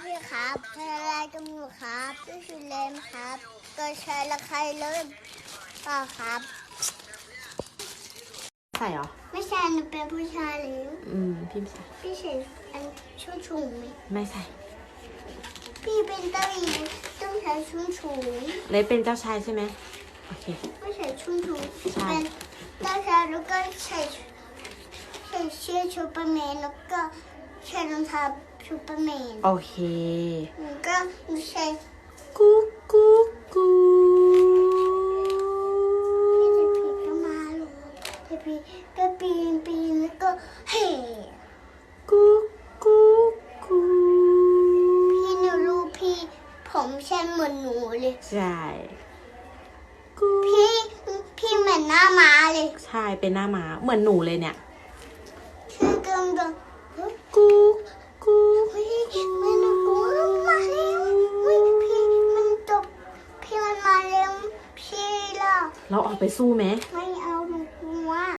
พี่ครับทำอะไรกันอยู่ครับพี่ชูเลมครับตัวชายละใครเลยเปล่าครับ ใส่เหรอ ไม่ใช่หนูเป็นผู้ชายแล้วอืมพิมพ์ใส่ พี่ใส่อันชุ่มชุงไหมไม่ใส่ พี่เป็นเจ้าหญิงต้องใช้ชุ่มชุงเลยเป็นเจ้าชายใช่ไหมโอเค ไม่ใส่ชุ่มชุงใช่เป็นเจ้าชายแล้วก็ใส่ใส่เสื้อซูเปอร์แมนแล้วก็ใส่รองเท้า ซูเปอร์แมนโอเคแล้วก็ใส่กุ๊กกุ๊กกุ๊พี่กจะพีก็มาลูกพี่พีก็ปีนปีนแล้วก็เฮ่กุ๊กกุ๊กกุ๊พี่กหนูรู้พี่ผมใช่เหมือนหนูเลยใช่กุ๊กพี่พี่เหมือนหน้าม้าเลย ใช่เป็นหน้าม้าเหมือนหนูเลยเนี่ย เราออกไปสู้ไหม ไม่